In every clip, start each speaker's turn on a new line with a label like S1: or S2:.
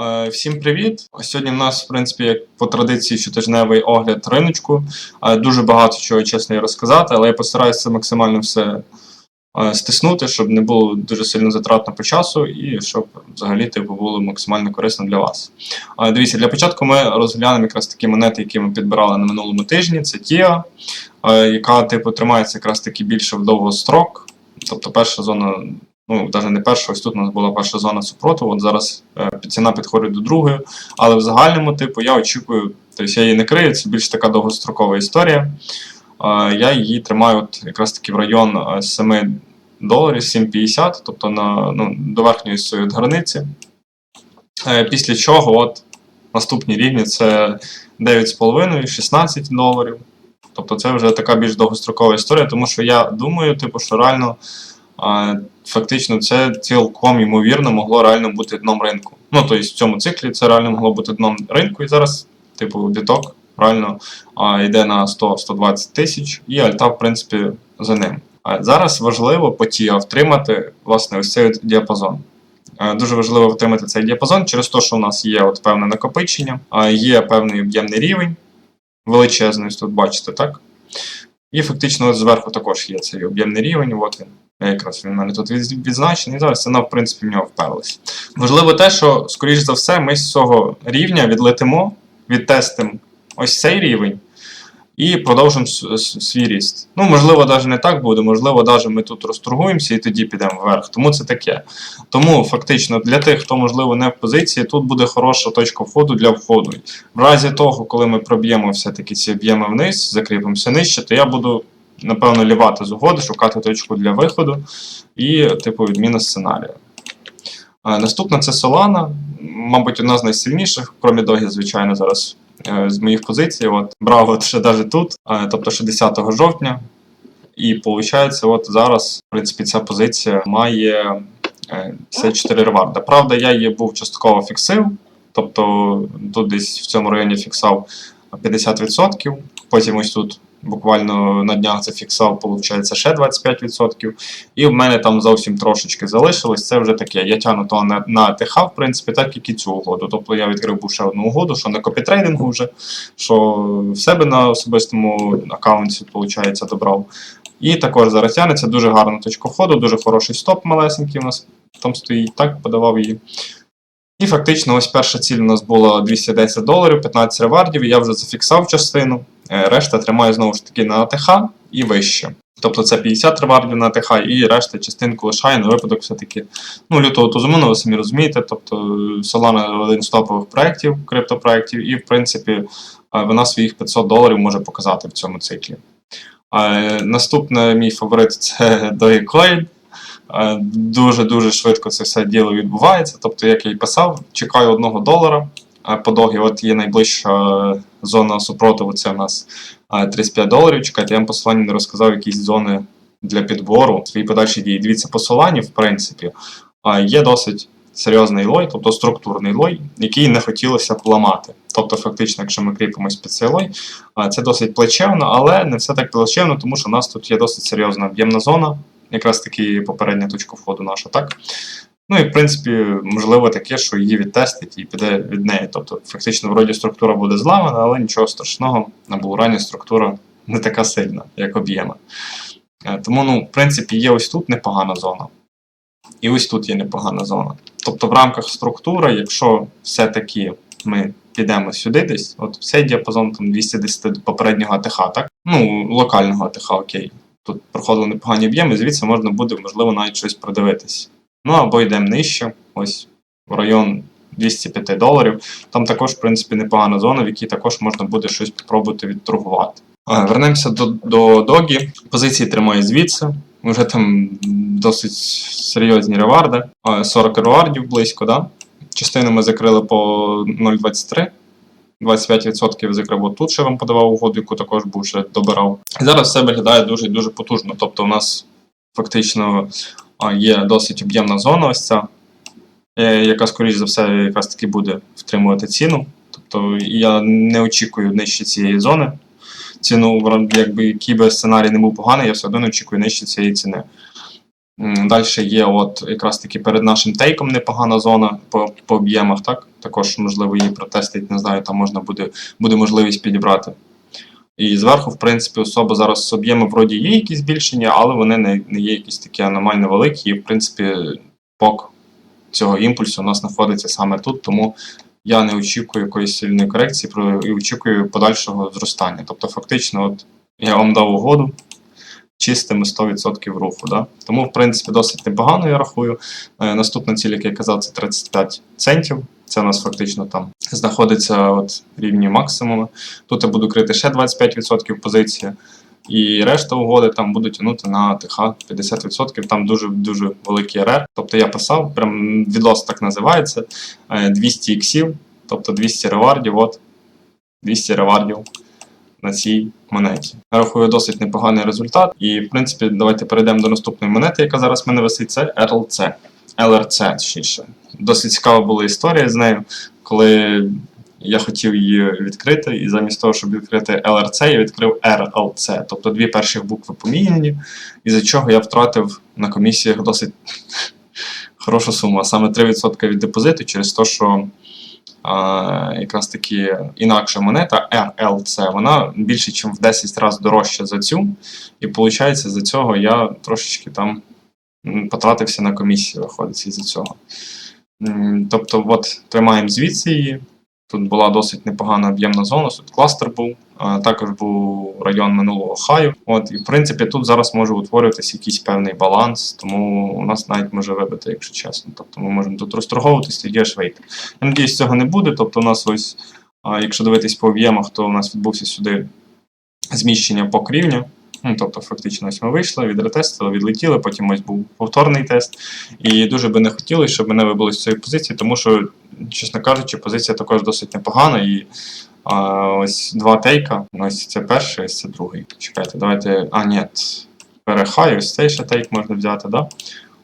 S1: Е, Всім привіт! Сьогодні в нас, в принципі, як по традиції, щотижневий огляд риночку. Е, Дуже багато чого чесно є розказати, але я постараюся максимально все е, стиснути, щоб не було дуже сильно затратно по часу і щоб взагалі типу, було максимально корисно для вас. Дивіться, для початку ми розглянемо якраз такі монети, які ми підбирали на минулому тижні. Це е, яка типу тримається якраз таки більше в довгострок. Тобто перша зона ну, навіть не перша, ось тут у нас була перша зона супротиву, от зараз е, ціна підходить до другої. Але в загальному, типу, я очікую, тобто я її не крию, це більш така довгострокова історія. Е, я її тримаю от якраз таки в район е, 7 доларів, 7,50, тобто на, ну, до верхньої своєї границі. Е, після чого от наступні рівні це 9,5, 16 доларів. Тобто це вже така більш довгострокова історія, тому що я думаю, типу, що реально фактично це цілком ймовірно могло реально бути дном ринку. Ну, тобто в цьому циклі це реально могло бути дном ринку, і зараз, типу, біток реально йде на 100-120 тисяч, і альта, в принципі, за ним. А зараз важливо по TIA втримати власне ось цей діапазон. Е, Дуже важливо втримати цей діапазон через те, що у нас є от певне накопичення, є певний об'ємний рівень, величезний, тут бачите, так? І фактично от зверху також є цей об'ємний рівень. От він. Якраз він у мене тут від- відзначений. Зараз ціна, в принципі, в нього вперлась. Важливо те, що, скоріш за все, ми з цього рівня відлетимо, відтестимо ось цей рівень і продовжимо свій ріст. Ну, можливо, навіть не так буде, можливо, навіть ми тут розторгуємося і тоді підемо вверх. Тому це таке. Тому фактично для тих, хто можливо не в позиції, тут буде хороша точка входу для входу. В разі того, коли ми проб'ємо все-таки ці об'єми вниз, закріпимося нижче, то я буду напевно лівати з угоди, шукати точку для виходу і, типу, відміна сценарію. Наступна це Solana, мабуть, одна з найсильніших, крім догі, звичайно, зараз е, з моїх позицій. От, брав ще навіть тут, е, тобто ще 10 жовтня. І виходить, от зараз, в принципі, ця позиція має е, 54 реварда. Правда, я її був частково фіксив, тобто тут десь в цьому районі фіксав 50%, потім ось тут буквально на днях зафіксав, виходить, ще 25%. І в мене там зовсім трошечки залишилось. Це вже таке. Я тягну то на, на АТХ, в принципі, так як і цю угоду. Тобто я відкрив був ще одну угоду, що на копітрейдингу вже, що в себе на особистому аккаунті, виходить, добрав. І також зараз тягнеться дуже гарна точка входу, дуже хороший стоп малесенький у нас там стоїть, так, подавав її. І фактично, ось перша ціль у нас була 210 доларів, 15 ревардів, я вже зафіксав частину. Е, Решта тримаю знову ж таки на АТХ і вище. Тобто це 50 ревардів на АТХ, і решта частинку лишаю на випадок все-таки ну, лютого тузуму, ви самі розумієте. Тобто Solana один з топових проєктів, криптопроєктів, і в принципі е, вона своїх 500 доларів може показати в цьому циклі. Е, Наступний мій фаворит це Dogecoin. Е, Дуже-дуже швидко це все діло відбувається. Тобто, як я й писав, чекаю одного долара е, по догі. От є найближча е, зона супротиву, це у нас е, 35 доларів. Чекайте, я вам посилання не розказав якісь зони для підбору, свої подальші дії. Дивіться, посилання, в принципі, є досить серйозний лой, тобто структурний лой, який не хотілося б ламати. Тобто, фактично, якщо ми кріпимось під цей лой, це досить плачевно, але не все так плачевно, тому що у нас тут є досить серйозна об'ємна зона якраз таки попередня точка входу наша, так? Ну і в принципі, можливо таке, що її відтестить і піде від неї. Тобто, фактично, вроді структура буде зламана, але нічого страшного, на булрані структура не така сильна, як об'єма. Е, Тому, ну, в принципі, є ось тут непогана зона. І ось тут є непогана зона. Тобто, в рамках структури, якщо все-таки ми підемо сюди десь, от цей діапазон там 210 до попереднього АТХ, так? Ну, локального АТХ, окей тут проходили непогані об'єми, звідси можна буде, можливо, навіть щось продивитись. Ну або йдемо нижче, ось в район 205 доларів. Там також, в принципі, непогана зона, в якій також можна буде щось спробувати відторгувати. Вернемося до, до догі. Позиції тримаю звідси. Вже там досить серйозні реварди. 40 ревардів близько, да? Частину ми закрили по 0,23. 25% закрив от тут ще вам подавав угоду, яку також був ще добирав. І зараз все виглядає дуже дуже потужно. Тобто, у нас фактично є досить об'ємна зона, ось ця, е, яка, скоріш за все, якраз таки буде втримувати ціну. Тобто я не очікую нижче цієї зони. Ціну, якби який би сценарій не був поганий, я все одно не очікую нижче цієї ціни. Далі є от якраз таки перед нашим тейком непогана зона по, по об'ємах, так? Також можливо її протестити, не знаю, там можна буде, буде можливість підібрати. І зверху, в принципі, особо зараз з об'єми вроді є якісь збільшення, але вони не, не є якісь такі аномально великі. І, в принципі, пок цього імпульсу у нас знаходиться саме тут, тому я не очікую якоїсь сильної корекції і очікую подальшого зростання. Тобто, фактично, от я вам дав угоду чистими 100% руху. Да? Тому, в принципі, досить непогано, я рахую. Е, Наступна ціль, як я казав, це 35 центів. Це у нас фактично там знаходиться от рівні максимуму. Тут я буду крити ще 25% позиції. І решта угоди там будуть тягнути на ТХ 50%. Там дуже дуже великий РР. Тобто я писав, прям відос так називається. е, 200 іксів, тобто 200 ревардів. От 200 ревардів на цій монеті. Я рахую досить непоганий результат. І, в принципі, давайте перейдемо до наступної монети, яка зараз в мене висить. Це RLC. LRC, точніше. Досить цікава була історія з нею, коли я хотів її відкрити, і замість того, щоб відкрити LRC, я відкрив RLC, тобто дві перших букви поміняні, із-за чого я втратив на комісіях досить хорошу суму, саме 3% від депозиту через те, що якраз таки інакша монета RLC, вона більше, ніж в 10 разів дорожча за цю. І виходить, за цього я трошечки там потратився на комісію, виходить із-за цього. Тобто, от тримаємо звідси її. Тут була досить непогана об'ємна зона, тут кластер був, також був район минулого хаю. От, і в принципі тут зараз може утворюватися якийсь певний баланс, тому у нас навіть може вибити, якщо чесно. Тобто ми можемо тут розторговуватись, тоді аж вийти. Я надіюсь, цього не буде. Тобто, у нас ось, якщо дивитись по об'ємах, то у нас відбувся сюди зміщення по рівню. Ну, тобто, фактично, ось ми вийшли, відретестили, відлетіли, потім ось був повторний тест. І дуже би не хотілося, щоб мене вибили з цієї позиції, тому що, чесно кажучи, позиція також досить непогана. І а, ось два тейка. Ось це перший, ось це другий. Чекайте, давайте. А, ні. Перехай, ось цей ще тейк можна взяти, да?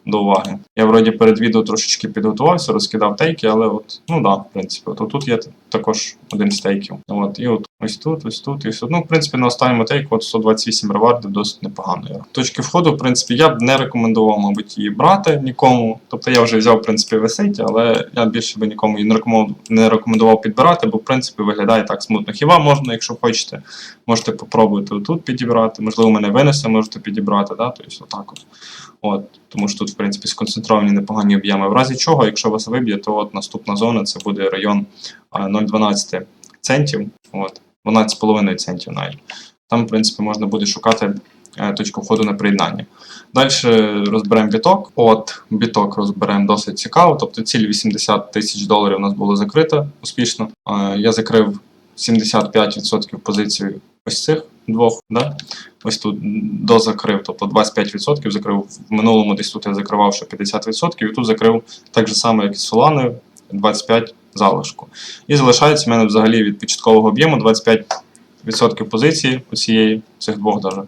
S1: До уваги. Я вроді перед відео трошечки підготувався, розкидав тейки, але от, ну да, в принципі, от тут є також один з тейків. От, і от ось тут, ось тут, і ось тут. Ну, в принципі, на останньому тейку от 128 ревардів досить непогано. Точки входу, в принципі, я б не рекомендував, мабуть, її брати нікому. Тобто я вже взяв, в принципі, висить, але я більше би нікому її не рекомендував, не рекомендував підбирати, бо в принципі виглядає так смутно. Хіба можна, якщо хочете, можете попробувати тут підібрати. Можливо, мене винесе, можете підібрати, да? тобто отак от. От, тому що тут, в принципі, сконцентровані непогані об'єми. В разі чого, якщо вас виб'є, то от наступна зона це буде район 0,12 центів, от, 12,5 центів навіть. Там, в принципі, можна буде шукати е, точку входу на приєднання. Далі розберемо біток. От біток розберемо досить цікаво. Тобто ціль 80 тисяч доларів у нас було закрита успішно. Е, Я закрив 75% позицій ось цих двох. Да? Ось тут дозакрив, тобто 25% закрив. В минулому десь тут я закривав ще 50%, і тут закрив так же само, як і з Соланою, 25 залишку. І залишається в мене взагалі від початкового об'єму 25% позиції оцієї, цих двох даже.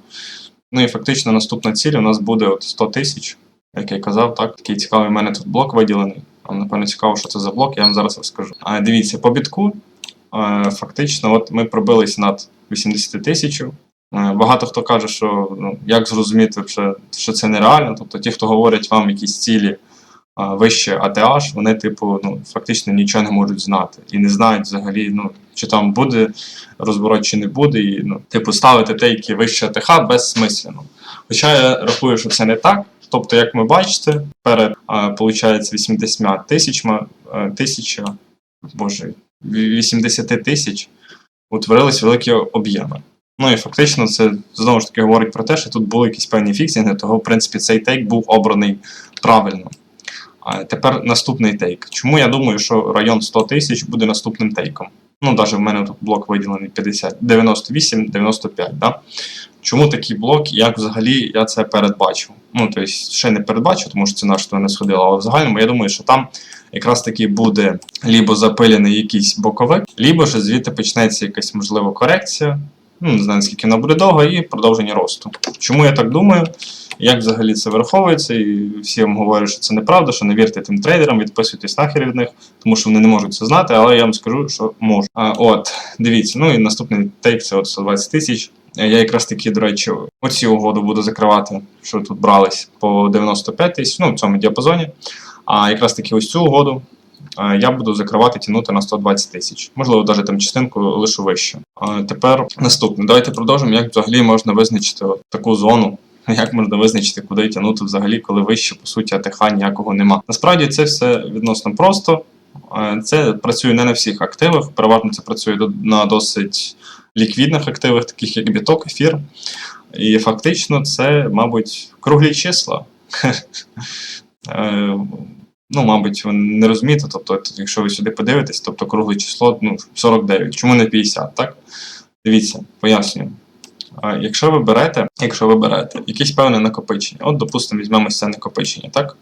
S1: Ну і фактично наступна ціль у нас буде от 100 тисяч, як я казав, так. Такий цікавий в мене тут блок виділений. Вам, напевно, цікаво, що це за блок, я вам зараз розкажу. А, дивіться, по бітку е, фактично, от ми пробились над 80 тисяч. Е, Багато хто каже, що ну, як зрозуміти, що, це нереально. Тобто ті, хто говорять вам якісь цілі вище ATH, вони, типу, ну, фактично нічого не можуть знати. І не знають взагалі, ну, чи там буде розворот, чи не буде. І, ну, типу, ставити тейки вище АТХ безсмислено. Хоча я рахую, що це не так. Тобто, як ви бачите, перед а, получається 80 тисяч, тисяча, боже, 80 тисяч утворились великі об'єми. Ну і фактично це знову ж таки говорить про те, що тут були якісь певні фіксинги, того, в принципі, цей тейк був обраний правильно. Тепер наступний тейк. Чому я думаю, що район 100 тисяч буде наступним тейком? Ну, навіть в мене тут блок виділений 50, 98, 95. Да? Чому такий блок, як взагалі я це передбачив? Ну, тобто, ще не передбачив, тому що ціна що не сходила, але в загальному я думаю, що там якраз таки буде лібо запилений якийсь боковик, лібо ж звідти почнеться якась можливо корекція. Ну, не знаю, наскільки вона буде довго, і продовження росту. Чому я так думаю? Як взагалі це враховується, і всі вам говорять, що це неправда, що не вірте тим трейдерам, відписуйтесь нахер від них, тому що вони не можуть це знати, але я вам скажу, що можуть. А, от, дивіться, ну і наступний тейк це от 120 тисяч. Е, Я якраз таки, до речі, оці угоду буду закривати, що тут брались по 95 тисяч, ну в цьому діапазоні. А якраз таки ось цю угоду е, я буду закривати, тягнути на 120 тисяч. Можливо, навіть там частинку лишу вище. Тепер наступне. Давайте продовжимо, як взагалі можна визначити таку зону. Як можна визначити, куди тягнути взагалі, коли вище, по суті, АТХ ніякого нема. Насправді це все відносно просто. Е, Це працює не на всіх активах, переважно це працює на досить ліквідних активах, таких як біток, ефір. І фактично це, мабуть, круглі числа. Е, Ну, мабуть, ви не розумієте, тобто, якщо ви сюди подивитесь, тобто кругле число ну, 49. Чому не 50, так? Дивіться, пояснюю. Якщо ви берете, якщо ви берете якесь певне накопичення, от, допустимо, візьмемо це накопичення, так?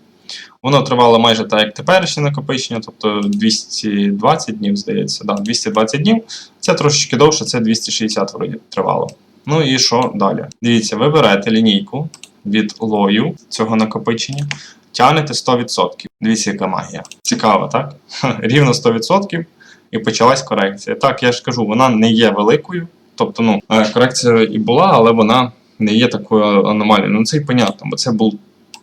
S1: Воно тривало майже так, як теперішнє накопичення, тобто 220 днів, здається, да, 220 днів. Це трошечки довше, це 260 вроді тривало. Ну і що далі? Дивіться, ви берете лінійку від лою цього накопичення, тягнете 100%. Дивіться, яка магія. Цікаво, так? Рівно 100% і почалась корекція. Так, я ж кажу, вона не є великою. Тобто, ну, е, корекція і була, але вона не є такою аномалією. Ну це і понятно, бо це був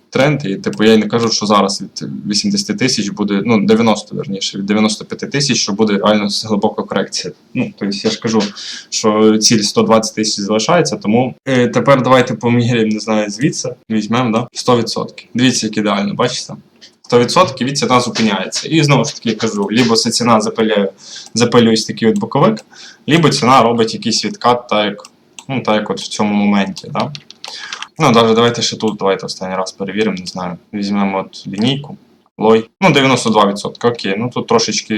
S1: тренд, і типу я й не кажу, що зараз від 80 тисяч буде, ну 90 верніше, від 95 тисяч, що буде реально глибока корекція. Ну, тобто я ж кажу, що ціль 120 тисяч залишається, тому е, тепер давайте поміряємо, не знаю, звідси, візьмемо, да? 100%. Дивіться, як ідеально, бачите? 100% від ціна зупиняється. І знову ж таки кажу, либо ця ціна запилює ось такий от боковик, либо ціна робить якийсь відкат, так як, ну, так як от в цьому моменті. Да? Ну, навіть давайте ще тут, давайте останній раз перевіримо, не знаю. Візьмемо от лінійку. Лой. Ну, 92%. Окей. Ну тут трошечки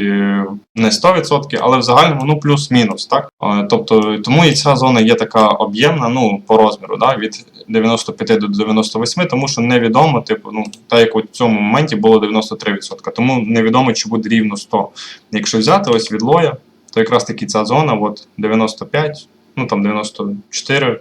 S1: не 100%, але в загальному ну плюс-мінус, так? Е, Тобто, тому і ця зона є така об'ємна, ну, по розміру, да, від 95 до 98, тому що невідомо, типу, ну, так як у цьому моменті було 93%. Тому невідомо, чи буде рівно 100. Якщо взяти ось від лоя, то якраз таки ця зона, от 95, ну там 94.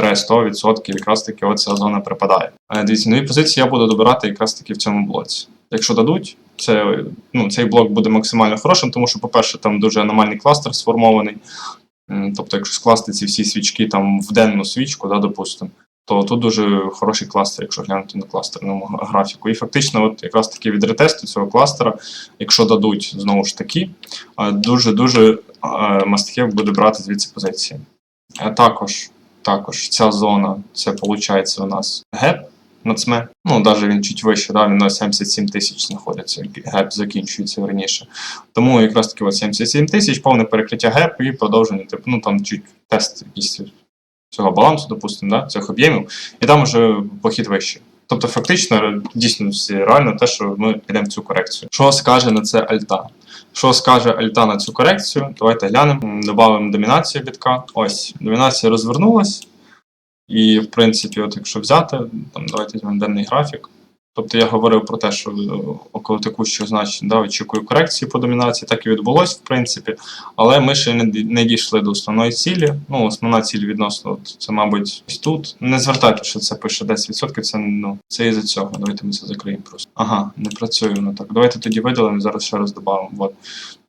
S1: 100% якраз таки оця зона припадає. Е, Дивіться, нові позиції я буду добирати якраз таки в цьому блоці. Якщо дадуть, це, ну, цей блок буде максимально хорошим, тому що, по-перше, там дуже аномальний кластер сформований. Тобто, якщо скласти ці всі свічки там в денну свічку, да, допустимо, то тут дуже хороший кластер, якщо глянути на кластерному графіку. І фактично, от якраз таки від ретесту цього кластера, якщо дадуть знову ж таки, е, дуже-дуже мастхев буде брати звідси позиції. Е, Також також ця зона, це виходить у нас геп на ЦМЕ. Ну, навіть він чуть вище, да, він на 77 тисяч знаходиться, геп закінчується верніше. Тому якраз таки от 77 тисяч, повне перекриття гепу і продовження, типу, ну там чуть тест якийсь цього балансу, допустимо, да, цих об'ємів, і там вже похід вище. Тобто, фактично, дійсно реально те, що ми підемо в цю корекцію. Що скаже на це Альта? Що скаже Альта на цю корекцію? Давайте глянемо. Добавимо домінацію бітка. Ось, домінація розвернулась. І, в принципі, от якщо взяти, там давайте візьмемо денний графік. Тобто я говорив про те, що е, около текущого значення да, очікую корекції по домінації, так і відбулось, в принципі. Але ми ще не, дійшли до основної цілі. Ну, основна ціль відносно це, мабуть, тут. Не звертайте, що це пише 10%, це ну це із-за цього. Давайте ми це закриємо просто. Ага, не працює воно так. Давайте тоді видалимо, зараз ще раз додамо. От.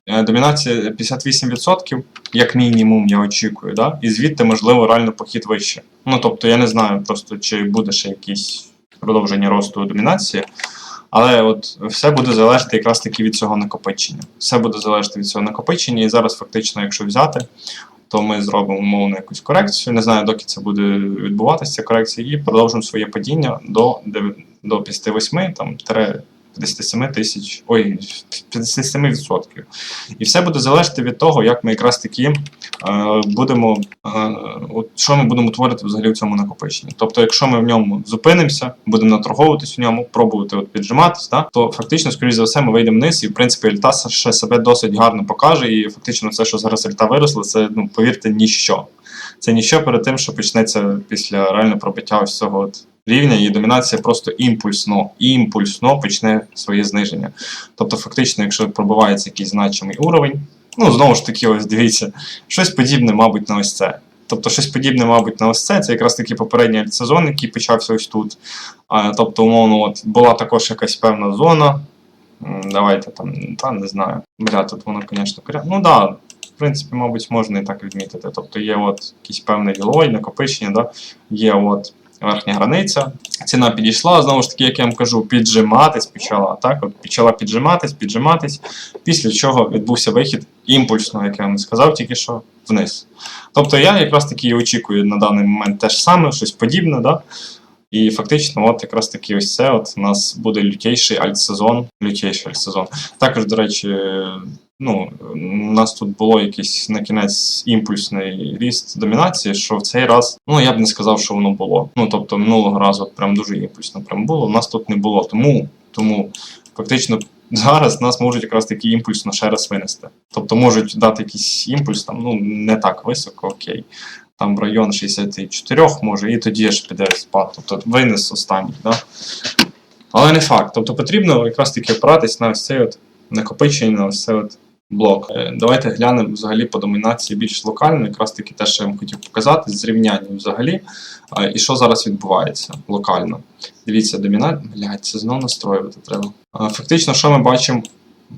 S1: Е, Домінація 58%, як мінімум, я очікую, да? і звідти, можливо, реально похід вище. Ну тобто, я не знаю просто, чи буде ще якісь продовження росту домінації. Але от все буде залежати якраз таки від цього накопичення. Все буде залежати від цього накопичення, і зараз фактично, якщо взяти, то ми зробимо умовно якусь корекцію. Не знаю, доки це буде відбуватися корекція, і продовжимо своє падіння до, до 58 там, тире 57 тисяч, ой, 57%. І все буде залежати від того, як ми якраз таки будемо, е, от, що ми будемо творити взагалі в цьому накопиченні. Тобто, якщо ми в ньому зупинимося, будемо наторговуватись в ньому, пробувати от піджиматись, да, то фактично, скоріш за все, ми вийдемо вниз, і в принципі ельта ще себе досить гарно покаже. І фактично все, що зараз ельта виросла, це ну повірте, ніщо. Це ніщо перед тим, що почнеться після реально пробиття ось цього от рівня, і домінація просто імпульсно, імпульсно почне своє зниження. Тобто, фактично, якщо пробивається якийсь значимий уровень, ну знову ж таки, ось дивіться, щось подібне, мабуть, на ось це. Тобто щось подібне, мабуть, на ось це. Це якраз таки попередній сезон, який почався ось тут. Тобто, умовно, от була також якась певна зона. Давайте там, та не знаю. Бля, тут воно, звісно, коря. Ну да, принципі, мабуть, можна і так відмітити. Тобто є от якийсь певний діловий накопичення, да? є от верхня границя. Ціна підійшла, знову ж таки, як я вам кажу, піджиматись почала. Так, от почала піджиматись, піджиматись, після чого відбувся вихід імпульсно, як я вам сказав, тільки що вниз. Тобто я якраз таки очікую на даний момент те ж саме, щось подібне, да? І фактично, от якраз таки ось це от у нас буде лютейший альтсезон. Лютейший альтсезон. Також, до речі, ну, у нас тут було якийсь на кінець імпульсний ріст домінації, що в цей раз, ну я б не сказав, що воно було. Ну тобто минулого разу прям дуже імпульсно прям було. У нас тут не було. Тому, тому фактично. Зараз нас можуть якраз таки імпульсно ще раз винести. Тобто можуть дати якийсь імпульс, там, ну не так високо, окей. Там район 64 може, і тоді ж піде спад. Тобто винес останній. Да? Але не факт. Тобто потрібно якраз таки опиратись на ось цей от накопичення, на ось цей от блок. Е, Давайте глянемо взагалі по домінації більш локально, якраз таки те, що я вам хотів показати, зрівняння взагалі. І що зараз відбувається локально. Дивіться, домінація. Блядь, це знову настроювати треба. Фактично, що ми бачимо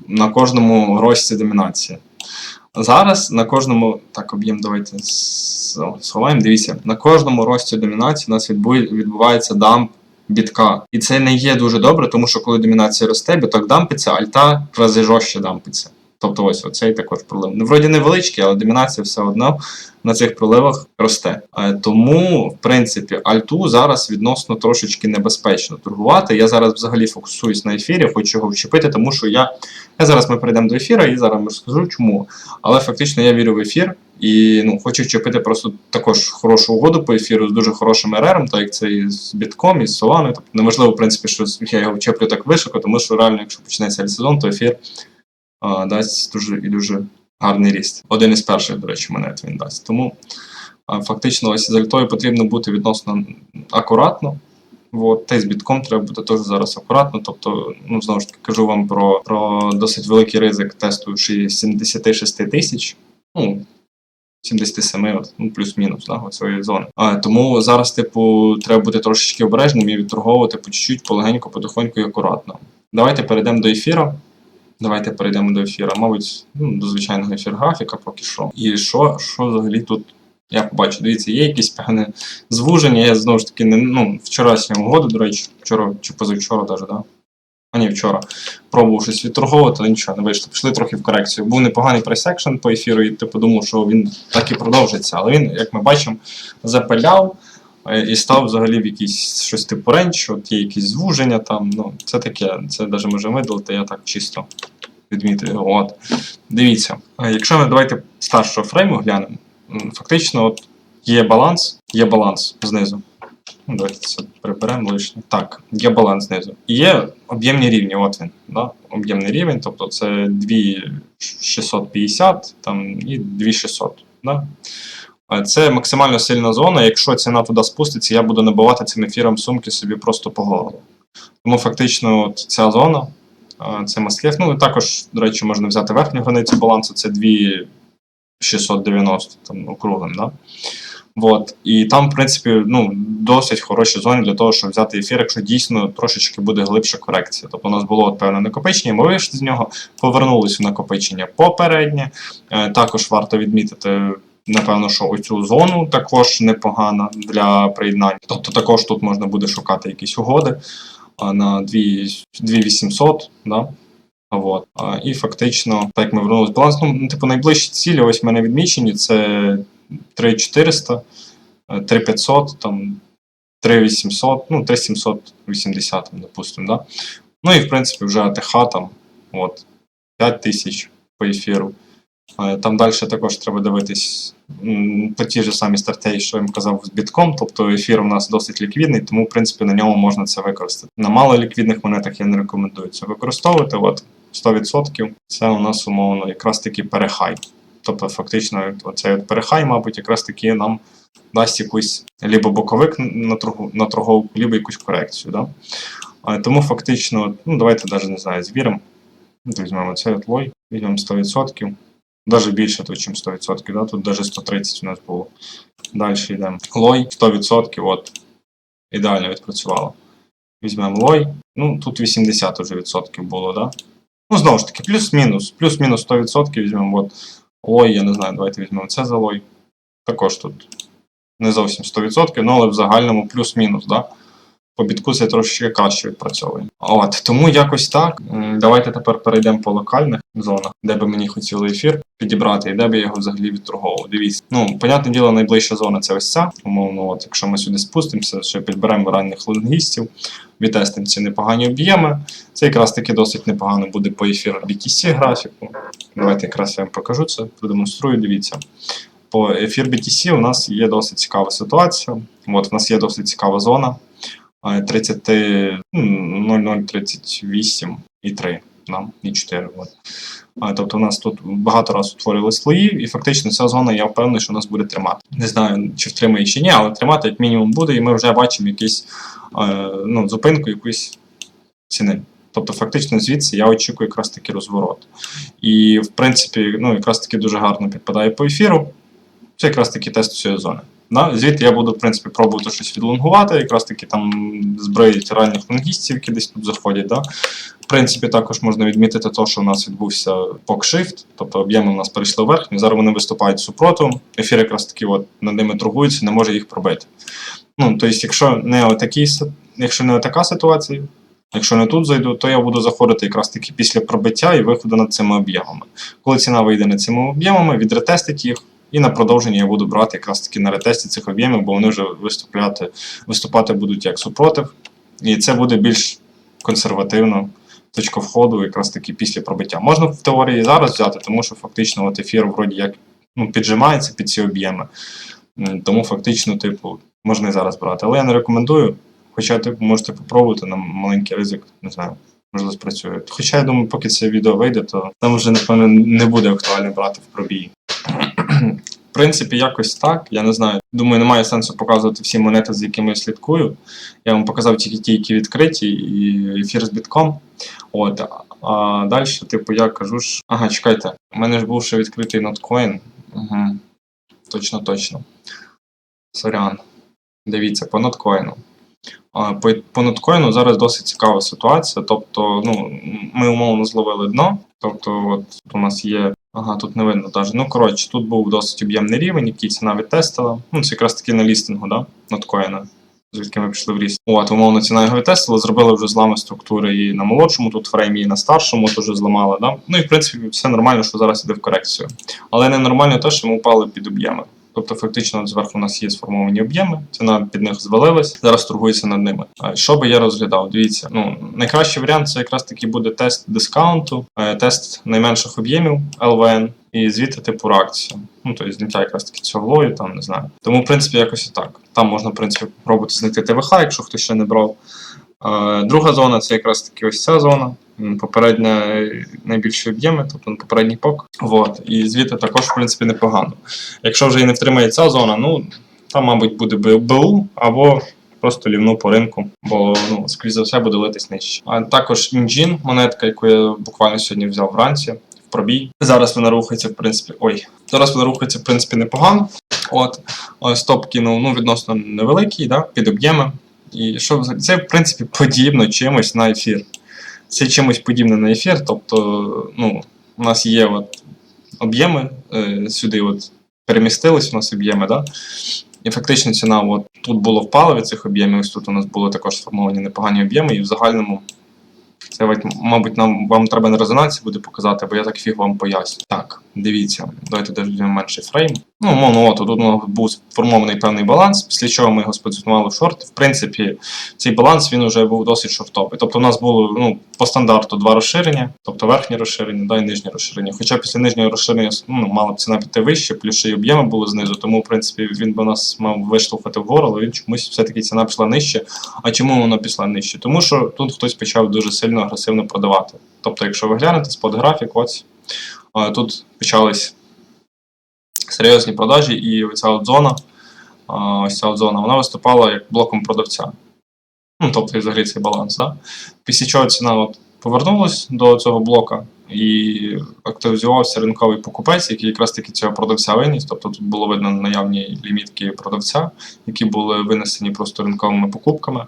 S1: на кожному рості домінації. Зараз на кожному. Так, об'єм давайте сховаємо. Дивіться, на кожному рості домінації у нас відбу- відбувається дамп бітка. І це не є дуже добре, тому що коли домінація росте, біток дампиться, альта в рази жорстче дампиться. Тобто ось оцей також пролив. Ну, вроді невеличкий, але домінація все одно на цих проливах росте. Е, Тому, в принципі, альту зараз відносно трошечки небезпечно торгувати. Я зараз взагалі фокусуюсь на ефірі, хочу його вчепити, тому що я. Я зараз ми перейдемо до ефіру і зараз розкажу чому. Але фактично я вірю в ефір і ну, хочу вчепити просто також хорошу угоду по ефіру з дуже хорошим РРом, так як це і з бітком, і з Solana. Тобто неможливо, в принципі, що я його вчеплю так високо, тому що реально, якщо почнеться сезон, то ефір дасть дуже і дуже гарний ріст. Один із перших, до речі, монет він дасть. Тому фактично ось з альтою потрібно бути відносно акуратно. От, та й з бітком треба бути теж зараз акуратно. Тобто, ну знову ж таки кажу вам про, про досить великий ризик тесту 76 тисяч. Ну, 77, от, ну, плюс-мінус, да, цієї зони. А, тому зараз, типу, треба бути трошечки обережним і відторговувати по чуть-чуть, полегенько, потихоньку і акуратно. Давайте перейдемо до ефіру. Давайте перейдемо до ефіру. Мабуть, ну, до звичайного ефір графіка поки що. І що, що взагалі тут я побачу? Дивіться, є якісь певне звуження. Я знову ж таки не ну, вчорашня угода, до речі, вчора чи позавчора навіть, да? А ні, вчора. Пробував щось відторговувати, але нічого не вийшло. Пішли трохи в корекцію. Був непоганий прайс-екшн по ефіру, і типу думав, що він так і продовжиться. Але він, як ми бачимо, запиляв е, і став взагалі в якийсь щось типу ренч, от є якісь звуження там. Ну, це таке, це навіть можемо видалити, я так чисто відмітив. От. Дивіться, е, якщо ми давайте старшого фрейму глянемо, фактично от є баланс, є баланс знизу. Ну, Давайте це приберемо лишнє. Так, є баланс знизу. І є об'ємні рівні, от він. Да? Об'ємний рівень, тобто це 2650 там, і 2600. Да? Е, Це максимально сильна зона. Якщо ціна туди спуститься, я буду набивати цим ефіром сумки собі просто по голову. Тому фактично от ця зона, це маскет. Ну також, до речі, можна взяти верхню границю балансу, це 2690 там, округлим. Да? Вот. І там, в принципі, ну, досить хороші зони для того, щоб взяти ефір, якщо дійсно трошечки буде глибша корекція. Тобто у нас було от певне накопичення, ми вийшли з нього, повернулись в накопичення попереднє. Е, також варто відмітити. Напевно, що оцю зону також непогана для приєднання. Тобто також тут можна буде шукати якісь угоди на 2 2800, да? А Вот. І фактично, так як ми вернулися в баланс, ну, типу, найближчі цілі, ось в мене відмічені, це 3400, е, 3500, там 3800, ну 3780, там, допустимо, да? Ну і в принципі вже АТХ там, от, 5000 по ефіру. Там далі також треба дивитись по ті ж самі стратегії, що я вам казав з бітком. Тобто ефір у нас досить ліквідний, тому в принципі на ньому можна це використати. На малоліквідних монетах я не рекомендую це використовувати. От 100% це у нас умовно якраз таки перехай. Тобто, фактично, оцей от перехай, мабуть, якраз таки нам дасть якусь либо боковик на торгу на торговку, либо якусь корекцію. Да? Тому фактично, ну давайте навіть не знаю, звіримо. Візьмемо цей от лой, візьмемо 100%. Даже більше тут, ніж 100%, да? тут даже 130 у нас було. Далі йдемо. Лой 100%, от. Ідеально відпрацювало. Візьмемо лой. Ну, тут 80 уже відсотків було, да? Ну, знову ж таки, плюс-мінус. Плюс-мінус 100% візьмемо. От. Лой, я не знаю, давайте візьмемо це за лой. Також тут не зовсім 100%, ну але в загальному плюс-мінус, да? По бітку це трошки краще відпрацьовує. От, тому якось так. Давайте тепер перейдемо по локальних зонах, де би мені хотіли ефір підібрати, і де би його взагалі відторговував. Дивіться. Ну, понятне діло, найближча зона це ось ця. Умовно, от, якщо ми сюди спустимося, ще підберемо ранніх лонгістів, відтестимо ці непогані об'єми. Це якраз таки досить непогано буде по ефіру BTC графіку. Давайте якраз я вам покажу це, продемонструю, дивіться. По ефір BTC у нас є досить цікава ситуація. От, у нас є досить цікава зона. Е, 30, ну, 0038 і 3, да, і 4. От. Тобто у нас тут багато разів утворювали слої, і фактично ця зона, я впевнений, що нас буде тримати. Не знаю, чи втримає, чи ні, але тримати як мінімум буде, і ми вже бачимо якийсь е, ну, зупинку якоїсь ціни. Тобто, фактично, звідси я очікую якраз таки розворот. І, в принципі, ну, якраз таки дуже гарно підпадає по ефіру. Це якраз таки тест цієї зони. Да? Звідти я буду, в принципі, пробувати щось відлонгувати, якраз таки там зброїть ранніх лонгістів, які десь тут заходять. Да? В принципі, також можна відмітити те, що у нас відбувся покшифт, тобто об'єми у нас перейшли вверх, і зараз вони виступають супротивом. Ефір якраз таки от над ними торгується, не може їх пробити. Ну, тобто, якщо не отакий, си- якщо не така ситуація, якщо не тут зайду, то я буду заходити якраз таки після пробиття і виходу над цими об'ємами. Коли ціна вийде над цими об'ємами, відретестить їх. І на продовження я буду брати якраз таки на ретесті цих об'ємів, бо вони вже виступати, виступати будуть як супротив. І це буде більш консервативно точка входу, якраз таки після пробиття. Можна в теорії зараз взяти, тому що фактично от ефір вроді як ну, піджимається під ці об'єми. Тому фактично, типу, можна і зараз брати. Але я не рекомендую. Хоча типу, можете попробувати на маленький ризик, не знаю, можливо, спрацює. Хоча я думаю, поки це відео вийде, то там вже, напевно, не буде актуально брати в пробій. В принципі, якось так. Я не знаю. Думаю, немає сенсу показувати всі монети, з якими я слідкую. Я вам показав тільки ті, які відкриті, і ефір з бітком. От. А далі, типу, я кажу ж. Ага, чекайте. У мене ж був ще відкритий ноткоін. Угу. Точно, точно. Сорян. Дивіться, по ноткоїну. По, по ноткоїну зараз досить цікава ситуація. Тобто, ну, ми умовно зловили дно. Тобто, от у нас є. Ага, тут не видно навіть. Ну, коротше, тут був досить об'ємний рівень, який ціна відтестила. Ну, це якраз таки на лістингу, да? ноткоїна, звідки ми пішли в ріст. От, умовно, ціна його відтестила, зробили вже злами структури і на молодшому тут фреймі, і на старшому теж зламали. Да? Ну і в принципі все нормально, що зараз іде в корекцію. Але ненормально те, що ми впали під об'єми. Тобто, фактично, зверху у нас є сформовані об'єми, ціна під них звалилась, зараз торгується над ними. А Що би я розглядав? Дивіться, ну найкращий варіант це якраз таки буде тест дискаунту, е, тест найменших об'ємів LVN і звідти типу реакція. Ну тобто зняття якраз таки цього лою, там не знаю. Тому, в принципі, якось і так. Там можна, в принципі, пробувати знайти ТВХ, якщо хтось ще не брав. Друга зона це якраз таки ось ця зона. Попередня е, найбільші об'єми, тобто попередній пок. Вот. І звідти також, в принципі, непогано. Якщо вже і не втримає ця зона, ну там, мабуть, буде БУ або просто лівну по ринку, бо ну, скрізь за все буде литись нижче. А також інджін, монетка, яку я буквально сьогодні взяв вранці. в Пробій. Зараз вона рухається, в принципі. Ой, зараз вона рухається, в принципі, непогано. От, е, стоп кинув ну, відносно невеликий, да, під об'єми. І що? Це, в принципі, подібно чимось на ефір. Це чимось подібне на ефір. Тобто, ну, у нас є от об'єми е, сюди от перемістились у нас об'єми, да? І фактично ціна от тут було впало від цих об'ємів, ось тут у нас були також сформовані непогані об'єми, і в загальному це, мабуть, нам вам треба на резонансі буде показати, бо я так фіг вам поясню. Так, дивіться, давайте візьмемо менший фрейм. Ну, умовно, от тут був сформований певний баланс, після чого ми його спозиціонували в шорт. В принципі, цей баланс він вже був досить шортовий. Тобто, у нас було ну, по стандарту два розширення, тобто верхнє розширення, да, і нижнє розширення. Хоча після нижнього розширення ну, мала б ціна піти вище, плюс ще й об'єми були знизу, тому в принципі він би нас мав виштовхати вгору, але він чомусь все-таки ціна пішла нижче. А чому вона пішла нижче? Тому що тут хтось почав дуже сильно агресивно продавати. Тобто, якщо ви глянете спот графік, ось тут почались серйозні продажі, і оця зона, ось ця зона, вона виступала як блоком продавця. Ну, тобто, і взагалі цей баланс. Да? Після чого ціна от повернулась до цього блока і активізувався ринковий покупець, який якраз таки цього продавця виніс. Тобто тут було видно наявні лімітки продавця, які були винесені просто ринковими покупками.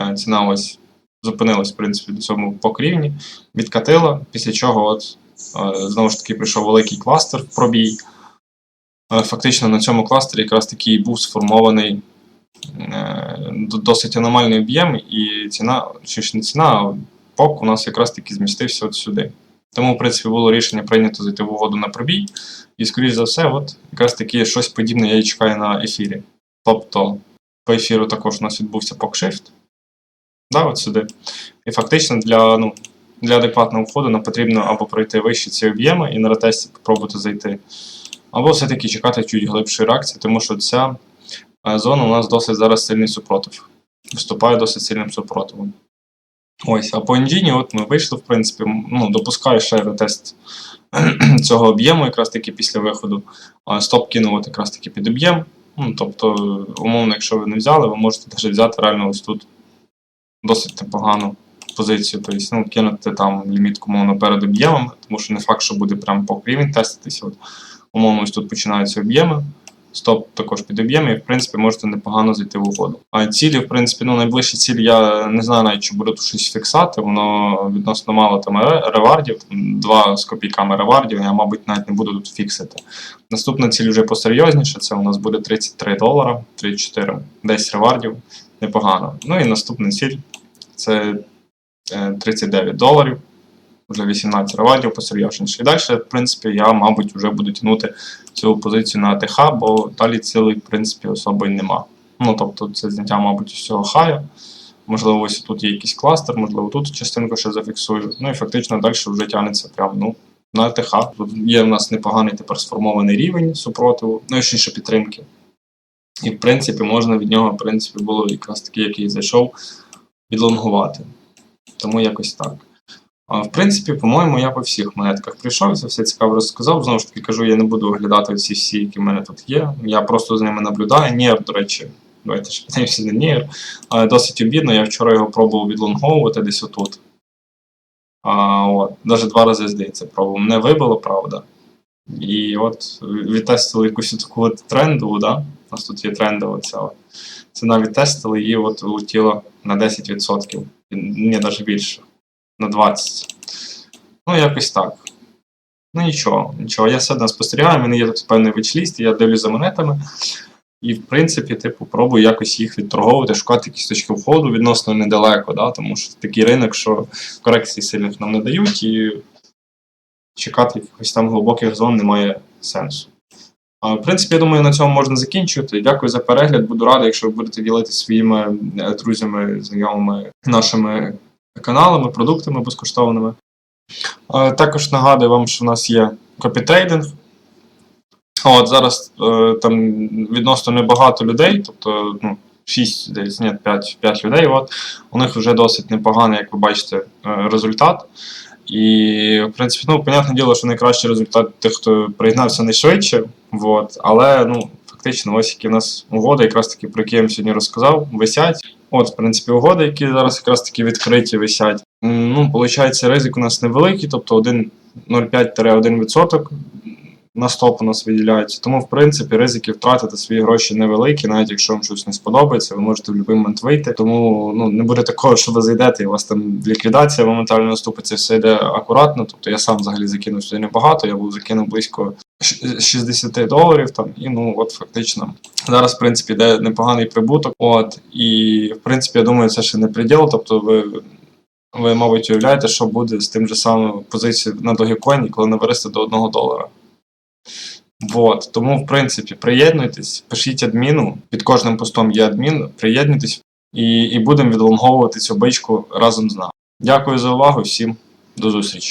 S1: Е, Ціна ось зупинилась, в принципі, до цьому покрівні, відкатила, після чого от Е, Знову ж таки, прийшов великий кластер пробій. Е, Фактично на цьому кластері якраз таки і був сформований е, досить аномальний об'єм, і ціна, чи ж не ціна, а ПОК у нас якраз таки змістився от сюди. Тому, в принципі, було рішення прийнято зайти в угоду на пробій. І, скоріш за все, от якраз таки щось подібне я і чекаю на ефірі. Тобто, по ефіру також у нас відбувся POC-shift. Да, от сюди. І фактично для, ну, для адекватного входу нам потрібно або пройти вище ці об'єми і на ретесті спробувати зайти, або все-таки чекати чуть глибшої реакції, тому що ця е, зона у нас досить зараз сильний супротив. Виступає досить сильним супротивом. Ось, а по інжіні, от ми вийшли, в принципі, ну, допускаю ще ретест цього об'єму, якраз таки після виходу. Стоп кинув якраз таки під об'єм. Ну, тобто, умовно, якщо ви не взяли, ви можете навіть взяти реально ось тут досить непогану позицію. Тобто, ну, кинути там лімітку, умовно, перед об'ємом, тому що не факт, що буде прям по рівень теститися. Умовно, ось тут починаються об'єми. Стоп також під об'єм, і в принципі можете непогано зайти в угоду. А цілі, в принципі, ну найближчі цілі я не знаю навіть, чи буду тут щось фіксати, воно відносно мало там ревардів, два з копійками ревардів, я, мабуть, навіть не буду тут фіксити. Наступна ціль вже посерйозніше, це у нас буде 33 долара, 34, 10 ревардів, непогано. Ну і наступна ціль це е, 39 доларів, вже 18 ревардів посерйозніше. І далі, в принципі, я, мабуть, вже буду тягнути цю позицію на АТХ, бо далі цілей, в принципі, особо й нема. Ну, тобто, це зняття, мабуть, усього хаю. Можливо, ось тут є якийсь кластер, можливо, тут частинку ще зафіксую. Ну і фактично далі вже тягнеться прямо ну, на АТХ. Тут є в нас непоганий тепер сформований рівень супротиву, ну і ще підтримки. І, в принципі, можна від нього, в принципі, було якраз таки, який зайшов, відлонгувати. Тому якось так. В принципі, по-моєму, я по всіх монетках прийшов, це все цікаво розказав. Знову ж таки кажу, я не буду оглядати ці всі, які в мене тут є. Я просто з ними наблюдаю. Нір, до речі, давайте ж подивимося на Нір. Досить обідно, я вчора його пробував відлонговувати десь отут. А, от, Навіть два рази, здається, пробував. Не вибило, правда. І от відтестили якусь таку от тренду, да? у нас тут є трендова ця. Ціна відтестили і от влетіло на 10%. Ні, навіть більше. На 20. Ну, якось так. Ну нічого, нічого. Я все одно спостерігаю, в мене є тут певний вичліст, я дивлюсь за монетами. І, в принципі, типу, пробую якось їх відторговувати, шукати якісь точки входу відносно недалеко, да? тому що такий ринок, що корекцій сильних нам не дають, і чекати якихось там глибоких зон немає сенсу. А, В принципі, я думаю, на цьому можна закінчувати. Дякую за перегляд. Буду радий, якщо ви будете ділитися своїми е, друзями, знайомими нашими каналами, продуктами безкоштовними. Е, Також нагадую вам, що в нас є копітрейдинг. От зараз е, там відносно небагато людей, тобто ну, 6, десь ні, 5, 5 людей. От, у них вже досить непоганий, як ви бачите, е, результат. І, в принципі, ну, понятне діло, що найкращий результат тих, хто приєднався найшвидше. От, але ну, фактично, ось які в нас угоди, якраз таки, про які я вам сьогодні розказав, висять. От, в принципі, угоди, які зараз якраз таки відкриті висять. Ну, виходить, ризик у нас невеликий, тобто 1,05-1% на стоп у нас виділяється. Тому, в принципі, ризики втратити свої гроші невеликі, навіть якщо вам щось не сподобається, ви можете в будь-який момент вийти. Тому ну, не буде такого, що ви зайдете, і у вас там ліквідація моментально наступить, це все йде акуратно. Тобто я сам взагалі закинув сюди небагато, я був закинув близько ш- 60 доларів там, і ну от фактично. Зараз, в принципі, йде непоганий прибуток. От, і в принципі, я думаю, це ще не приділ. Тобто ви. Ви, мабуть, уявляєте, що буде з тим же самим позицією на Dogecoin, коли не виросте до 1 долара. Вот. Тому, в принципі, приєднуйтесь, пишіть адміну, під кожним постом є адмін, приєднуйтесь і, і будемо відлонговувати цю бичку разом з нами. Дякую за увагу, всім до зустрічі.